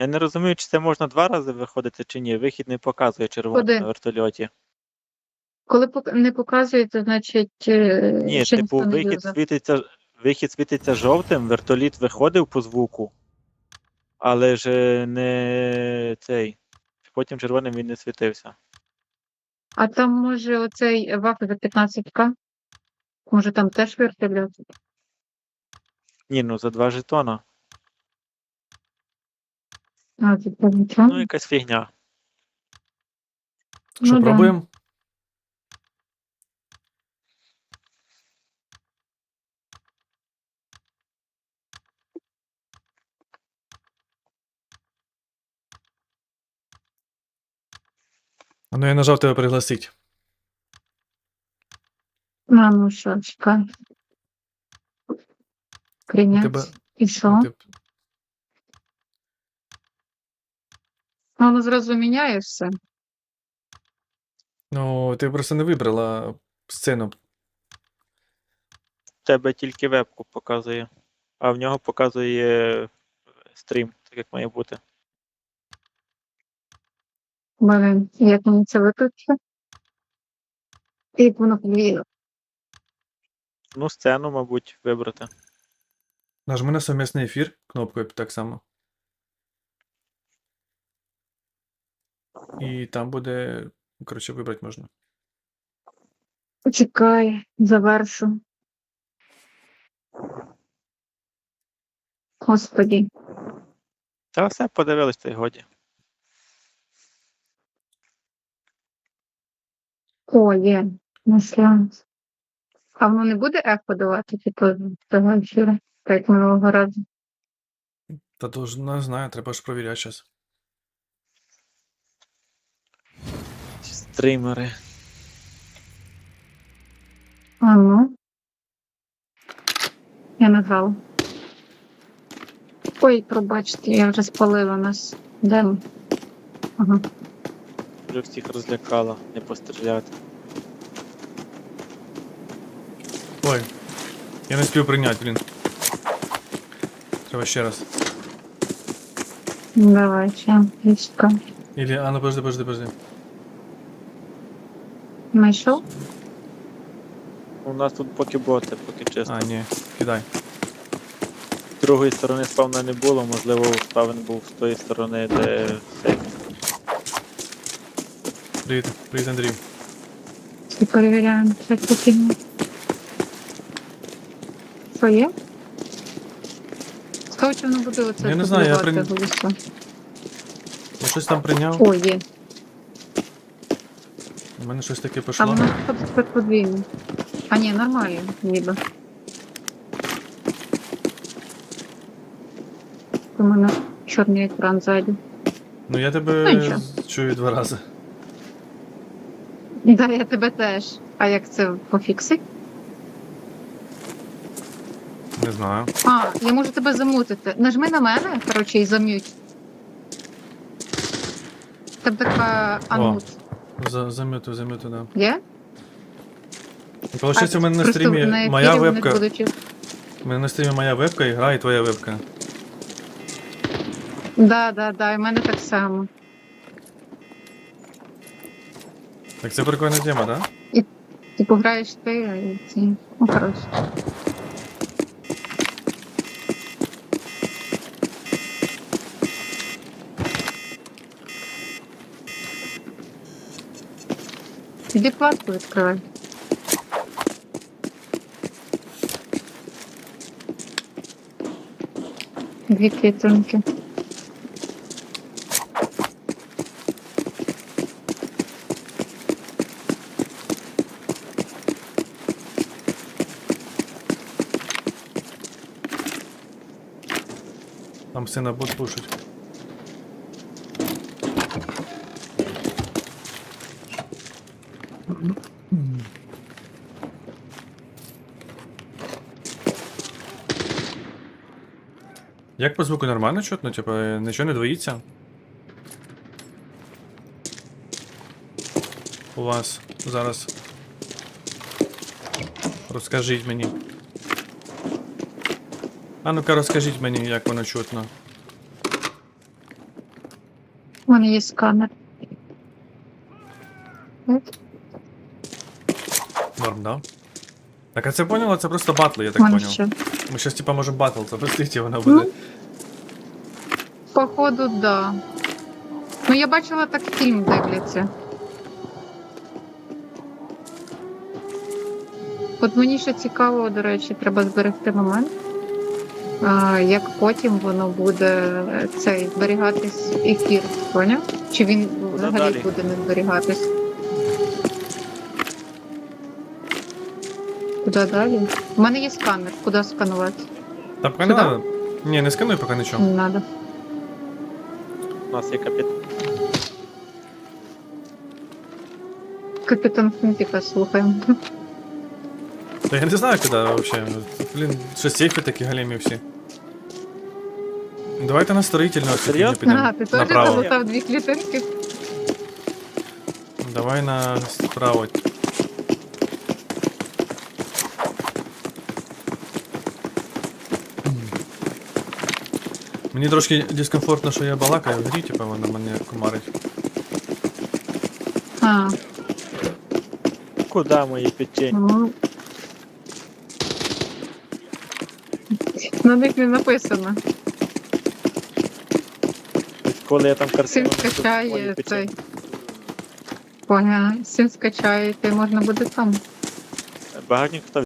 Я не розумію, чи це можна два рази виходити, чи ні. Вихід не показує червоний Куди? на вертольоті. Коли пок- не показується, значить е, Ні, ще типу, ніхто не вихід юзав. світиться, вихід світиться жовтим, вертоліт виходив по звуку, але ж е, не цей. Потім червоним він не світився. А там може оцей вафель 15К? Може там теж вертольот? Ні, ну за два жетона. А, це там нічого? Ну, якась фігня. Що, Ну да. пробуємо? А ну я нажав тебе пригласить. А, ну що, чекай. Прийняти. Тебе- І що? Ти... Воно зразу міняє все. Ну, ти просто не вибрала сцену. В тебе тільки вебку показує, а в нього показує стрім, так як має бути. Блин, як мені це виключити? Як воно подвійно. Ну, сцену, мабуть, вибрати. Нажми на совмісний ефір кнопкою так само. І там буде. Коротше, вибрати можна. Почекай, завершу. Господі. Та все подивились, та й годі. О, є. Знайшла. А воно не буде ехо давати, типу, того ефіру, так як минулого разу. Та то ж не знаю, треба ж провіряти зараз. Стримери. А ну. Я не грала. Ой, пробачте, я вже спалила нас. Де ми? Ага. Вже всіх розлякала, не постріляти. Ой, я не спів прийняти, блін. Треба ще раз. Давай, ще війська. Ілі, а ну подожди, подожди, подожди. Знайшов? У нас тут поки боти, поки чисто. А, ні, кидай. З другої сторони спавна не було, можливо, спавен був з тої сторони, де сейф. Привіт, привіт, Андрій. І перевіряємо, що потрібно. Що є? Цікаво, чи воно буде оце Я не знаю, я прин- Я щось там прийняв. О, є. У мене щось таке А пішло. воно тепер подвійне. А ні, нормально, ніби. У мене чорний екран ззаді. Ну я Ну, тебе нічого. чую два рази. Да, я тебе теж. А як це пофіксить? Не знаю. А, я можу тебе замутити. Нажми на мене, коротше, і зам'ють. Там така анмут. За, зам'юту, зам'юту, да. Є? Получається, у мене на стрімі моя вебка. У мене на стрімі моя вебка і грає твоя вебка. Да, да, да, і в мене так само. Так це прикольна тема, да? Типу граєш ти, і ці. Ну, коротше. Іди вкладку відкривай. Дві клітинки. Там сина бот пушить. Як по звуку нормально чутно? Типа нічого не двоїться? У вас зараз. Розкажіть мені. А ну-ка розкажіть мені, як воно чутно. У мене є сканер. Норм, да? Так, а це поняла, це просто батл, я так мене понял. ще. Ми зараз типа можемо батл запустити, і вона буде. Походу, да. Ну, я бачила, так фільм дивляться. От мені ще цікаво, до речі, треба зберегти момент. А, як потім воно буде е, цей зберігатись ефір, поняв? Чи він взагалі буде не зберігатись? Куди далі? У мене є сканер, куди сканувати? Та поки не Сюди? надо. Ні, не скануй поки нічого. Не треба. У нас є капітан. Капітан Фунтика слухаємо. Та я не знаю, куди вообще. Блін, що сейфи такі галімі всі. Давайте на строїтельну ось Серйозно? підемо. А, ти теж направо. залутав дві клітинки? Давай на справа. Мені трошки дискомфортно, що я балакаю в грі, типу вона мене комарить. А, Куди мої печені? ну. На них не написано. Коли я там картину... Син мої скачає печені. цей. Поняла. Син скачає, і можна буде там. Багато хто